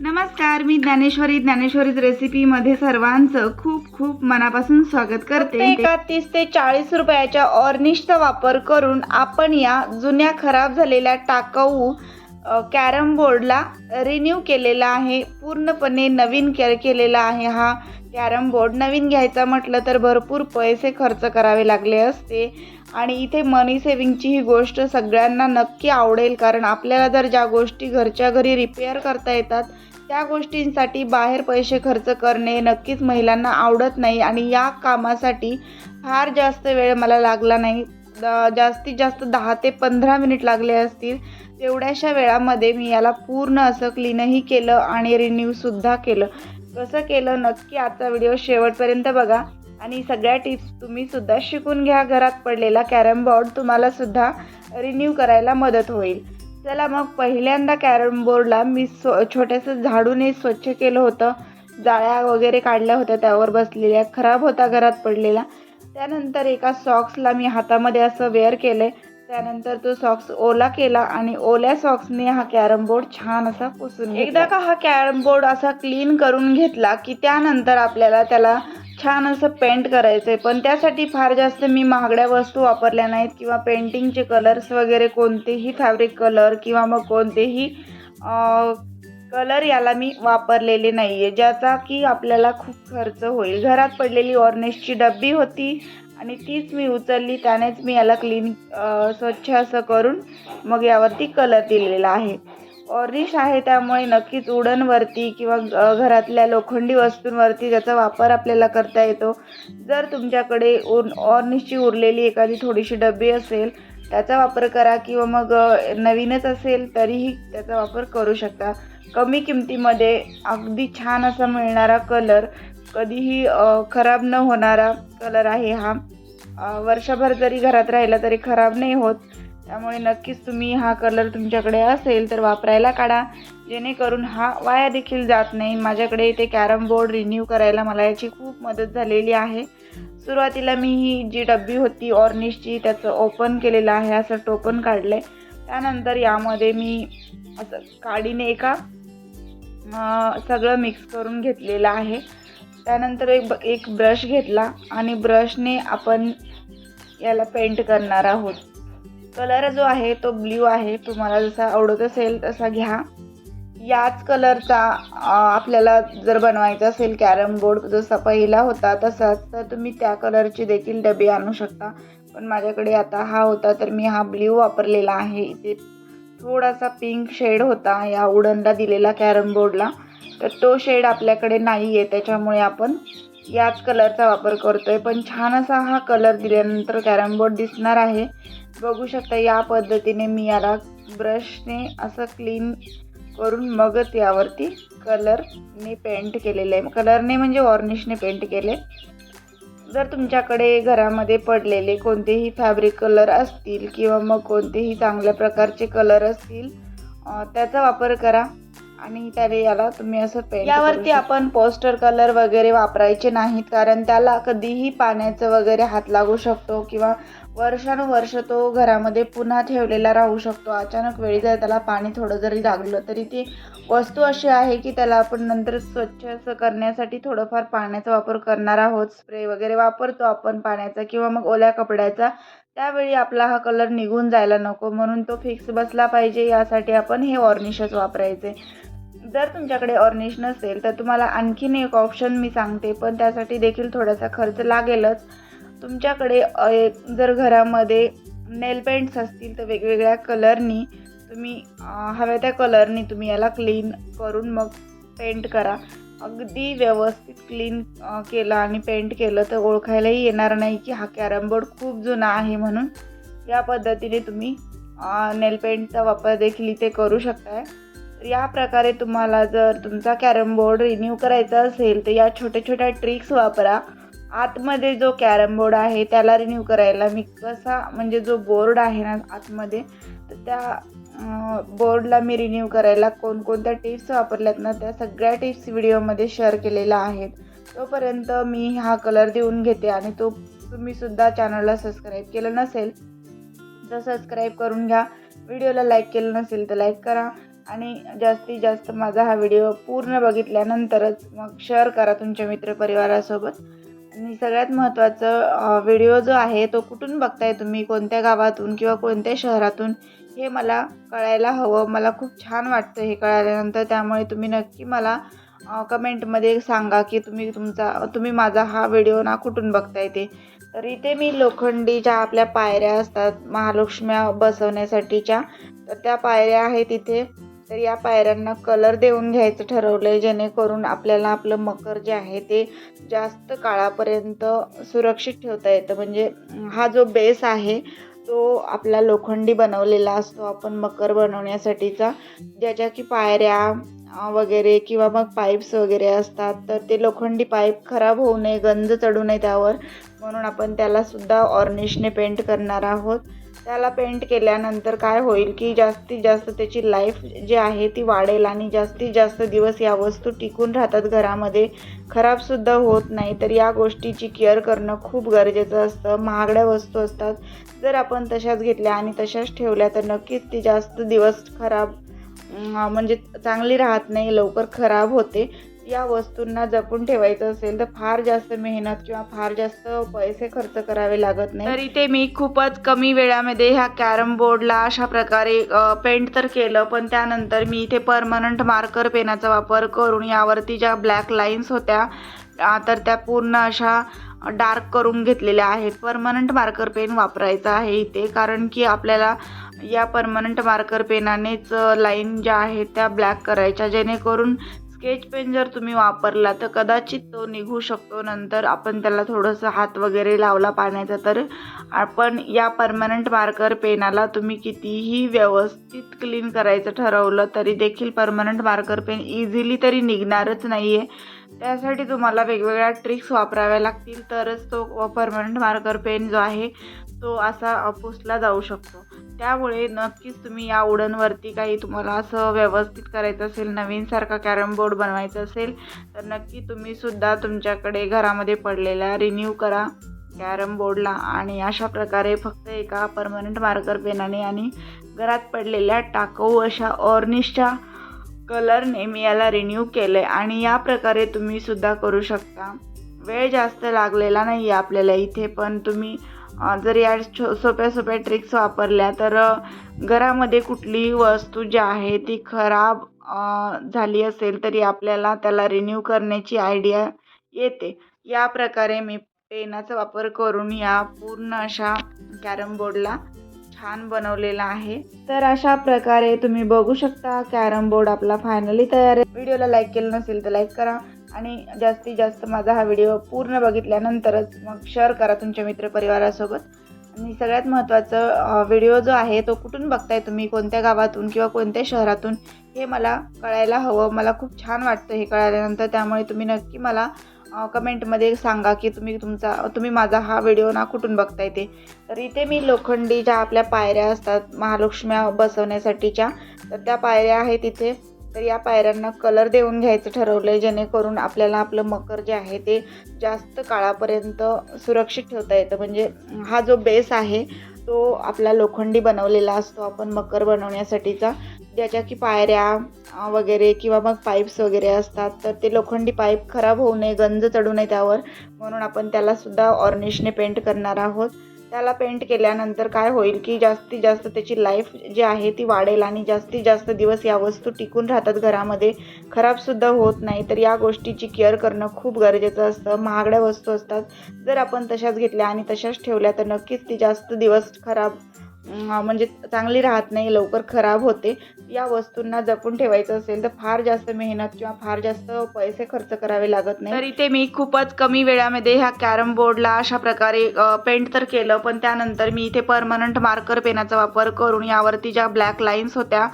नमस्कार मी ज्ञानेश्वरी. ज्ञानेश्वरीच रेसिपीमध्ये सर्वांचं खूप खूप मनापासून स्वागत करते. एका तीस ते चाळीस रुपयाच्या ऑर्निशचा वापर करून आपण या जुन्या खराब झालेल्या टाकाऊ कॅरम बोर्डला रिन्यू केलेला आहे. पूर्णपणे नवीन के केलेला आहे हा कॅरम बोर्ड. नवीन घ्यायचा म्हटलं तर भरपूर पैसे खर्च करावे लागले असते. आणि इथे मनी सेविंगची ही गोष्ट सगळ्यांना नक्की आवडेल कारण आपल्याला जर ज्या गोष्टी घरच्या घरी रिपेअर करता येतात त्या गोष्टींसाठी बाहेर पैसे खर्च करणे नक्कीच महिलांना आवडत नाही आणि या कामासाठी फार जास्त वेळ मला लागला नाही. द- जास्तीत जास्त दहा ते पंधरा मिनिट लागले असतील तेवढ्याशा वेळामध्ये मी याला पूर्ण असं क्लीनही केलं आणि रिन्यूसुद्धा केलं. कसं केलं नक्की आजचा व्हिडिओ शेवटपर्यंत बघा आणि सगळ्या टिप्स तुम्ही सुद्धा शिकून घ्या. घरात पडलेला कॅरम बोर्ड तुम्हालासुद्धा रिन्यू करायला मदत होईल. चला मग पहिल्यांदा कॅरम बोर्डला मी स्व छोट्यासं झाडूने स्वच्छ केलं होतं. जाळ्या वगैरे काढल्या होत्या त्यावर बसलेल्या. खराब होता घरात पडलेला. त्यानंतर एका सॉक्सला मी हातामध्ये असं वेअर केलं आहे त्यानंतर तो सॉक्स ओला केला आणि ओल्या सॉक्सने हा कॅरम बोर्ड छान असा पुसून एकदा का हा कॅरम बोर्ड असा क्लीन करून घेतला की त्यानंतर आपल्याला त्याला छान असं पेंट करायचं आहे पण त्यासाठी फार जास्त मी महागड्या वस्तू वापरल्या नाहीत किंवा पेंटिंगचे कलर्स वगैरे कोणतेही फॅब्रिक कलर किंवा मग कोणतेही कलर याला मी वापरलेले नाही आहे ज्याचा की आपल्याला खूप खर्च होईल. घरात पडलेली ऑर्नेसची डब्बी होती आणि तीच मी उचलली त्यानेच मी याला क्लीन स्वच्छ असं करून मग यावरती कलर दिलेला आहे. ऑर्निश आहे त्यामुळे नक्कीच उडनवरती किंवा घरातल्या लोखंडी वस्तूंवरती त्याचा वापर आपल्याला करता येतो जर तुमच्याकडे उर ऑर्निशची उरलेली एखादी थोडीशी डबी असेल त्याचा वापर करा किंवा मग नवीनच असेल तरीही त्याचा वापर करू शकता. कमी किमतीमध्ये अगदी छान असा मिळणारा कलर कधीही खराब न होणारा कलर आहे हा. वर्षभर जरी घरात राहिला तरी खराब नाही होत. त्यामुळे नक्कीच तुम्ही हा कलर तुमच्याकडे असेल तर वापरायला काढा. जेणेकरून हा वाया देखील जात नाही. माझ्याकडे इथे कॅरम बोर्ड रिन्यू करायला मला याची खूप मदत झालेली आहे. सुरुवातीला मी ही जी डब्बी होती ऑर्निशची त्याचं ओपन केलेलं आहे असं टोपण काढलं आहे त्यानंतर यामध्ये मी असं काडीने एका सगळं मिक्स करून घेतलेलं आहे. त्यानंतर एक एक ब्रश घेतला आणि ब्रशने आपण याला पेंट करणार आहोत. कलर जो आहे तो ब्ल्यू आहे. तुम्हाला जसा आवडत असेल तसा घ्या. याच कलरचा आपल्याला जर बनवायचा असेल कॅरम बोर्ड जसा पहिला होता तसाच तर तुम्ही त्या कलरची देखील डबे आणू शकता. पण माझ्याकडे आता हा होता तर मी हा ब्ल्यू वापरलेला आहे. इथे थोडासा पिंक शेड होता या उडनला दिलेला कॅरम बोर्डला तर तो शेड आपल्याकडे नाही आहे त्याच्यामुळे आपण याच कलरचा वापर करतो आहे पण छान असा हा कलर दिल्यानंतर कॅरमबोर्ड दिसणार आहे. बघू शकता या पद्धतीने मी याला ब्रशने असं क्लीन करून मगच यावरती कलरने पेंट केलेलं आहे. कलरने म्हणजे वॉर्निशने पेंट केले जर तुमच्याकडे घरामध्ये पडलेले कोणतेही फॅब्रिक कलर असतील किंवा मग कोणतेही चांगल्या प्रकारचे कलर असतील त्याचा वापर करा. आणि त्याने याला तुम्ही असं पेंट यावरती आपण पोस्टर कलर वगैरे वापरायचे नाहीत कारण त्याला कधीही पाण्याचं वगैरे हात लागू शकतो किंवा वर्षानुवर्ष तो घरामध्ये पुन्हा ठेवलेला राहू शकतो. अचानक वेळी जर त्याला पाणी थोडं जरी लागलं तरी ती वस्तू अशी आहे की त्याला आपण नंतर स्वच्छ असं करण्यासाठी थोडंफार पाण्याचा वापर करणार आहोत. स्प्रे वगैरे वापरतो आपण पाण्याचा किंवा मग ओल्या कपड्याचा. त्यावेळी आपला हा कलर निघून जायला नको म्हणून तो फिक्स बसला पाहिजे. यासाठी आपण हे ऑर्निशच वापरायचे. जर तुमच्याकडे ऑर्निश नसेल तर तुम्हाला आणखीन एक ऑप्शन मी सांगते पण त्यासाठी देखील थोडासा खर्च लागेलच. तुमच्याकडे एक- जर घरामध्ये नेल पेंट्स असतील तर वेगवेगळ्या कलरनी तुम्ही हव्या त्या कलरनी तुम्ही याला क्लीन करून मग पेंट करा. अगदी व्यवस्थित क्लीन केलं आणि पेंट केलं तर ओळखायलाही येणार नाही की हा कॅरम बोर्ड खूप जुना आहे म्हणून. या पद्धतीने तुम्ही नेल पेंटचा वापर देखील इथे करू शकताय. या प्रकारे तुम्हाला जर तुमचा कॅरम बोर्ड रिन्यू करायचा असेल तर या छोट्या छोट्या ट्रिक्स वापरा. आतमध्ये जो कॅरम बोर्ड आहे त्याला रिन्यू करायला मी कसा म्हणजे जो बोर्ड आहे ना आतमध्ये तर त्या बोर्डला मी रिन्यू करायला कोणकोणत्या टिप्स वापरल्यात ना त्या सगळ्या टिप्स व्हिडिओमध्ये शेअर केलेल्या आहेत. तोपर्यंत मी हा कलर देऊन घेते आणि तो तुम्हीसुद्धा चॅनलला सबस्क्राईब केलं नसेल तर सबस्क्राईब करून घ्या. व्हिडिओला लाईक केलं नसेल तर लाईक करा. आणि जास्तीत जास्त माझा हा व्हिडिओ पूर्ण बघितल्यानंतरच मग शेअर करा तुमच्या मित्रपरिवारासोबत. आणि सगळ्यात महत्त्वाचं व्हिडिओ जो आहे तो कुठून बघताय तुम्ही? कोणत्या गावातून किंवा कोणत्या शहरातून? हे मला कळायला हवं. मला खूप छान वाटतं हे कळाल्यानंतर. त्यामुळे तुम्ही नक्की मला कमेंटमध्ये सांगा की तुम्ही तुमचा तुम्ही माझा हा व्हिडिओ ना कुठून बघताय ते. तर इथे मी लोखंडीच्या आपल्या पायऱ्या असतात. महालक्ष्म्या बसवण्यासाठीच्या. तर त्या पायऱ्या आहेत इथे. तर या पायऱ्यांना कलर देऊन घ्यायचं ठरवलं आहे जेणेकरून आपल्याला आपलं मकर जे आहे ते जास्त काळापर्यंत सुरक्षित ठेवता येतं. म्हणजे हा जो बेस आहे तो आपला लोखंडी बनवलेला असतो. आपण मकर बनवण्यासाठीचा. ज्याच्या की पायऱ्या वगैरे किंवा मग पाईप्स वगैरे असतात तर ते लोखंडी पाईप खराब होऊ नये गंज चढू नये त्यावर. म्हणून आपण त्यालासुद्धा ऑर्निशने पेंट करणार आहोत. त्याला पेंट केल्यानंतर काय होईल की जास्तीत जास्त त्याची लाईफ जी आहे ती वाढेल आणि जास्तीत जास्त दिवस या वस्तू टिकून राहतात घरामध्ये. खराबसुद्धा होत नाही तर या गोष्टीची केअर करणं खूप गरजेचं असतं. महागड्या वस्तू असतात. जर आपण तशाच घेतल्या आणि तशाच ठेवल्या तर नक्कीच ती जास्त दिवस खराब म्हणजे चांगली राहत नाही लवकर खराब होते. या वस्तूंना जपून ठेवायचं असेल तर फार जास्त मेहनत किंवा फार जास्त पैसे खर्च करावे लागत नाही. तर इथे मी खूपच कमी वेळामध्ये ह्या कॅरम बोर्डला अशा प्रकारे पेंट तर केलं पण त्यानंतर मी इथे परमनंट मार्कर पेनाचा वापर करून यावरती ज्या ब्लॅक लाईन्स होत्या तर त्या पूर्ण अशा डार्क करून घेतलेल्या आहेत. परमनंट मार्कर पेन वापरायचा आहे इथे कारण की आपल्याला या परमनंट मार्कर पेनानेच लाईन ज्या आहेत त्या ब्लॅक करायच्या जेणेकरून स्केच पेन जर तुम्ही वापरला तर कदाचित तो निघू शकतो. नंतर आपण त्याला थोडंसं हात वगैरे लावला पाण्याचा तर आपण या परमनंट मार्कर पेनाला तुम्ही कितीही व्यवस्थित क्लीन करायचं ठरवलं तरी देखील परमनंट मार्कर पेन इझिली तरी निघणारच नाही आहे त्यासाठी तुम्हाला वेगवेगळ्या ट्रिक्स वापराव्या लागतील तरच तो परमनंट मार्कर पेन जो आहे तो असा पुसला जाऊ शकतो. त्यामुळे नक्कीच तुम्ही या उडनवरती काही तुम्हाला असं व्यवस्थित करायचं असेल नवीनसारखा कॅरम बोर्ड बनवायचा असेल तर नक्की तुम्ही सुद्धा तुमच्याकडे घरामध्ये पडलेला रिन्यू करा कॅरम बोर्डला आणि अशा प्रकारे फक्त एका परमनंट मार्कर पेनाने आणि घरात पडलेल्या टाकाऊ अशा ऑर्निशच्या कलरने मी याला रिन्यू केलं आहे आणि या प्रकारे तुम्ही सुद्धा करू शकता. वेळ जास्त लागलेला नाही आहे आपल्याला इथे पण तुम्ही जर या छो सोप्या सोप्या ट्रिक्स वापरल्या तर घरामध्ये कुठलीही वस्तू जी आहे ती खराब झाली असेल तरी आपल्याला त्याला रिन्यू करण्याची आयडिया येते. या प्रकारे मी पेनाचा वापर करून या पूर्ण अशा कॅरम बोर्डला छान बनवलेला आहे. तर अशा प्रकारे तुम्ही बघू शकता कॅरम बोर्ड आपला फायनली तयार आहे. व्हिडिओला लाईक केलं नसेल तर लाईक करा. आणि जास्तीत जास्त माझा हा व्हिडिओ पूर्ण बघितल्यानंतरच मग शेअर करा तुमच्या मित्रपरिवारासोबत. आणि सगळ्यात महत्त्वाचं व्हिडिओ जो आहे तो कुठून बघताय तुम्ही? कोणत्या गावातून किंवा कोणत्या शहरातून? हे मला कळायला हवं. मला खूप छान वाटतं हे कळाल्यानंतर. त्यामुळे तुम्ही नक्की मला कमेंटमध्ये सांगा की तुम्ही तुमचा तुम्ही माझा हा व्हिडिओ ना कुठून बघताय ते. तर इथे मी लोखंडी ज्या आपल्या पायऱ्या असतात महालक्ष्म्या बसवण्यासाठीच्या तर त्या पायऱ्या आहेत इथे. तर या पायऱ्यांना कलर देऊन घ्यायचं ठरवलं आहे जेणेकरून आपल्याला आपलं मकर जे आहे ते जास्त काळापर्यंत सुरक्षित ठेवता येतं. म्हणजे हा जो बेस आहे तो आपला लोखंडी बनवलेला असतो आपण मकर बनवण्यासाठीचा. ज्याच्या की पायऱ्या वगैरे किंवा मग पाईप्स वगैरे असतात तर ते लोखंडी पाईप खराब होऊ नये गंज चढू नये त्यावर. म्हणून आपण त्यालासुद्धा ऑर्निशने पेंट करणार आहोत. त्याला पेंट केल्यानंतर काय होईल की जास्तीत जास्त त्याची लाईफ जी आहे ती वाढेल आणि जास्तीत जास्त दिवस या वस्तू टिकून राहतात घरामध्ये. खराबसुद्धा होत नाही. तर या गोष्टीची केअर करणं खूप गरजेचं असतं. महागड्या वस्तू असतात. जर आपण तशाच घेतल्या आणि तशाच ठेवल्या तर नक्कीच ती जास्त दिवस खराब म्हणजे चांगली राहत नाही लवकर खराब होते. या वस्तूंना जपून ठेवायचं असेल तर फार जास्त मेहनत किंवा फार जास्त पैसे खर्च करावे लागत नाही. तर इथे मी खूपच कमी वेळामध्ये ह्या कॅरम बोर्डला अशा प्रकारे पेंट तर केलं पण त्यानंतर मी इथे परमनंट मार्कर पेनाचा वापर करून यावरती ज्या ब्लॅक लाईन्स होत्या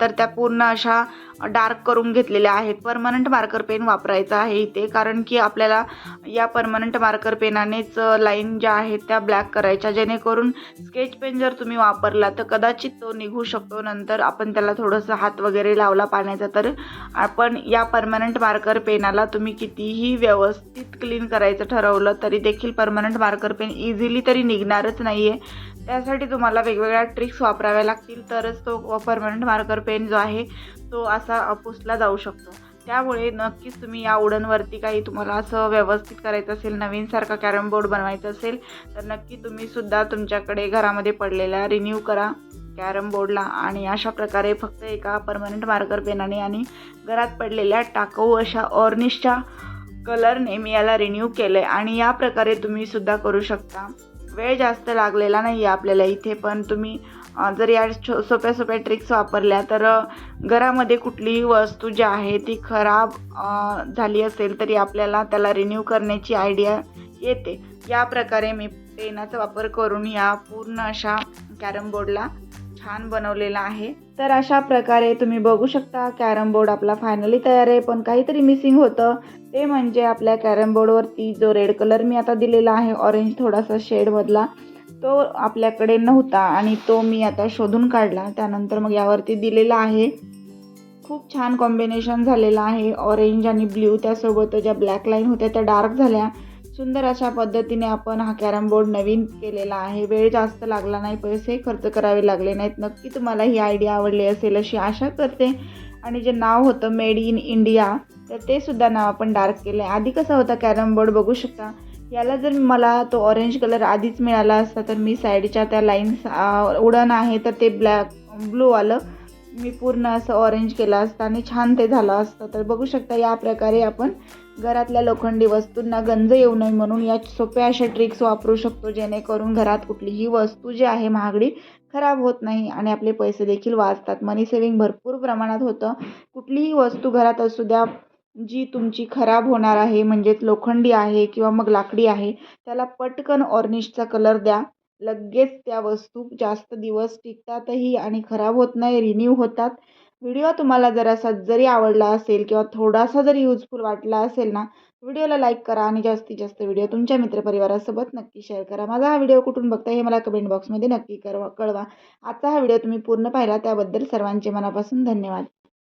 तर त्या पूर्ण अशा डार्क करून घेतलेल्या आहेत. परमनंट मार्कर पेन वापरायचा आहे इथे. कारण की आपल्याला या परमनंट मार्कर पेनानेच लाईन ज्या आहेत त्या ब्लॅक करायच्या. जेणेकरून स्केच पेन जर तुम्ही वापरला तर कदाचित तो निघू शकतो. नंतर आपण त्याला थोडंसं हात वगैरे लावला पाण्याचा तर आपण या परमनंट मार्कर पेनाला तुम्ही कितीही व्यवस्थित क्लीन करायचं ठरवलं तरी देखील परमनंट मार्कर पेन इझिली तरी निघणारच नाही आहे त्यासाठी तुम्हाला वेगवेगळ्या ट्रिक्स वापराव्या लागतील. तरच तो परमनंट मार्कर पेन जो आहे तो असा अपुसला पुसला जाऊ शकतो. त्यामुळे नक्कीच तुम्ही या उडनवरती काही तुम्हाला असं व्यवस्थित करायचं असेल नवीनसारखा कॅरम बोर्ड बनवायचा असेल तर नक्की तुम्ही सुद्धा तुमच्याकडे घरामध्ये पडलेल्या रिन्यू करा कॅरम बोर्डला आणि अशा प्रकारे फक्त एका परमनंट मार्कर पेनाने आणि घरात पडलेल्या टाकाऊ अशा ऑर्निशच्या कलरने मी याला रिन्यू केलं आहे आणि या प्रकारे तुम्ही सुद्धा करू शकता. वेळ जास्त लागलेला नाही आहे आपल्याला इथे पण तुम्ही जर या छो सोप्या सोप्या ट्रिक्स वापरल्या तर घरामध्ये कुठलीही वस्तू जी आहे ती खराब झाली असेल तरी आपल्याला त्याला रिन्यू करण्याची आयडिया येते. या प्रकारे मी पेनाचा वापर करून या पूर्ण अशा कॅरम बोर्डला छान बनवलेला आहे. तर अशा प्रकारे तुम्ही बघू शकता कॅरम बोर्ड आपला फायनली तयार आहे. पण काहीतरी मिसिंग होतं. ते म्हणजे आपल्या कॅरम बोर्डवरती जो रेड कलर मी आता दिलेला आहे ऑरेंज थोडासा शेडमधला तो आपल्याकडे नव्हता. आणि तो मी आता शोधून काढला. त्यानंतर मग यावरती दिलेला आहे. खूप छान कॉम्बिनेशन झालेलं आहे. ऑरेंज आणि ब्ल्यू त्यासोबत ज्या ब्लॅक लाईन होत्या त्या डार्क झाल्या. सुंदर अशा पद्धतीने आपण हा कॅरम बोर्ड नवीन केलेला आहे. वेळ जास्त लागला नाही पैसे खर्च करावे लागले नाहीत. नक्की तुम्हाला ही आयडिया आवडली असेल अशी आशा करते. आणि जे नाव होतं मेड इन इंडिया तर ते सुद्धा नाव आपण डार्क केलं आहे आधी कसा होता कॅरम बोर्ड बघू शकता. याला जर मला तो ऑरेंज कलर आधीच मिळाला असता तर मी साईडच्या त्या लाईन्स उडण आहे तर ते ब्लॅक ब्लू आलं. मी पूर्ण असं ऑरेंज केलं असतं आणि छान ते झालं असतं. तर बघू शकता या प्रकारे आपण घरातल्या लोखंडी वस्तूंना गंज येऊ नये म्हणून या सोप्या अशा ट्रिक्स वापरू शकतो जेणेकरून घरात कुठलीही वस्तू जी आहे महागडी खराब होत नाही आणि आपले पैसे देखील वाचतात. मनी सेविंग भरपूर प्रमाणात होतं. कुठलीही वस्तू घरात असू द्या जी तुमची खराब होणार आहे म्हणजेच लोखंडी आहे किंवा मग लाकडी आहे त्याला पटकन ऑर्निशचा कलर द्या. लगेच त्या वस्तू जास्त दिवस टिकतातही आणि खराब होत नाही रिन्यू होतात. व्हिडिओ तुम्हाला जरासा जरी आवडला असेल किंवा थोडासा जरी युजफुल वाटला असेल ना व्हिडिओला लाईक करा आणि जास्तीत जास्त व्हिडिओ तुमच्या मित्रपरिवारासोबत नक्की शेअर करा. माझा हा व्हिडिओ कुठून बघता हे मला कमेंट बॉक्समध्ये नक्की करवा कळवा. आजचा हा व्हिडिओ तुम्ही पूर्ण पाहिला त्याबद्दल सर्वांचे मनापासून धन्यवाद.